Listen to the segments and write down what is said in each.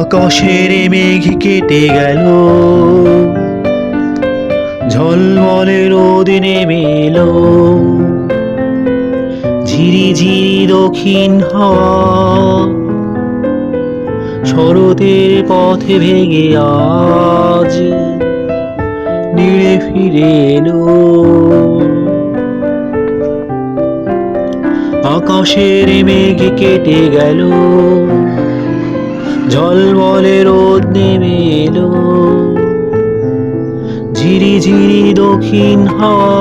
আকাশের মেঘ কেটে গেল। ঝলমলে রোদ নেমে এলো ঝিরি ঝিরি দক্ষিণ হাওয়া। শরতের পথে ভেঙে আজ নিড়ে ফিরে এলো। আকাশের মেঘ কেটে গেল। ঝলমলে রোদ নেমে এলো। ঝিরি ঝিরি দক্ষিণ হাওয়া,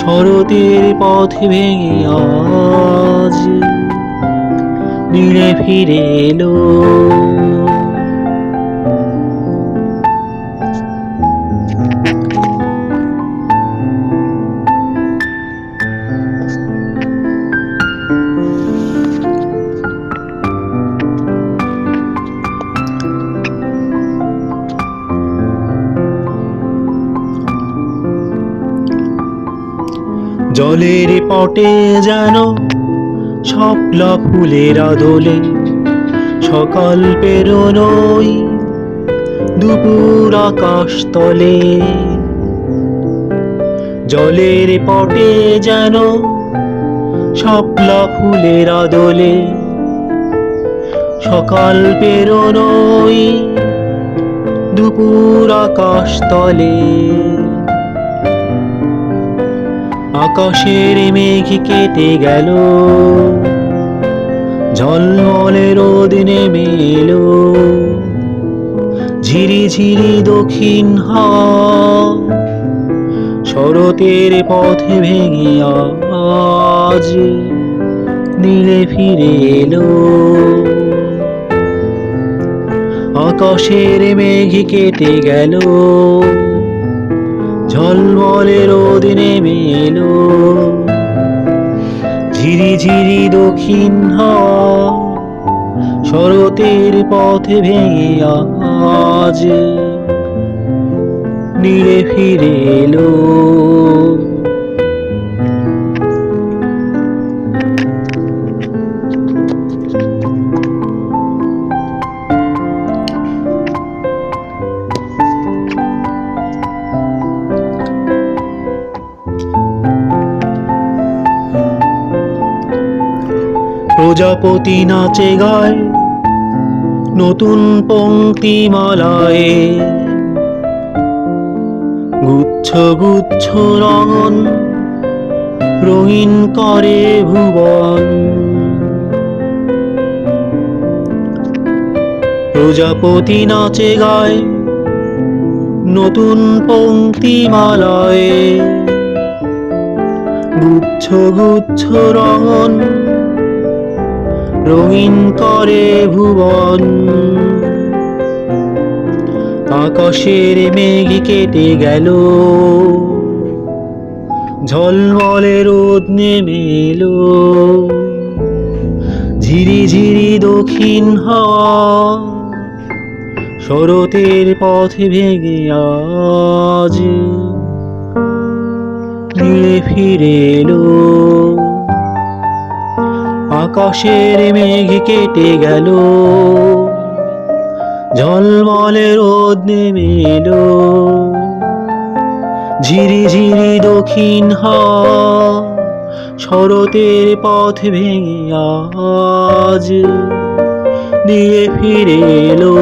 শরতের পথ ভেঙে আজ নিড়ে ফিরে এলো। জলের পটে যেন স্বপ্ন ফুলের আদলে, সকাল পেরোনোই দুপুর আকাশ তলে। জলের পটে যেন স্বপ্ন ফুলের আদলে, সকাল পেরোনোই দুপুর আকাশ তলে। আকাশের মেঘ কেটে গেল। ঝলমলে রোদ নেমে এলো। ঝিরি ঝিরি দক্ষিণ হাওয়া শরতের পথে ভেঙে আজ নীলে ফিরে এলো। আকাশের মেঘ কেটে গেল। ঝলমলে রোদ ঝিরি ঝিরি দক্ষিণ শরতের পথে ভেঙে আজ নীড়ে ফিরে এলো। প্রজাপতি নাচে গায়, নতুন পংক্তি মালায় গুচ্ছ গুচ্ছ রঙন, রঙিন করে ভুবন। প্রজাপতি নাচে গায়, নতুন পংক্তি মালায় গুচ্ছ গুচ্ছ রঙন রঙিন করে ভুবন। আকাশের মেঘ কেটে গেল। ঝলমলে রোদ নেমে এলো। ঝিরি ঝিরি দক্ষিণ হাওয়া শরতের পথে ভেঙে আজ। ফিরে এলো। আকাশের মেঘ কেটে গেল। ঝলমলে রোদ নেমে এলো ঝিরি ঝিরি দক্ষিণ হ শরতের পথ ভেঙে আজ দিয়ে ফিরে এলো।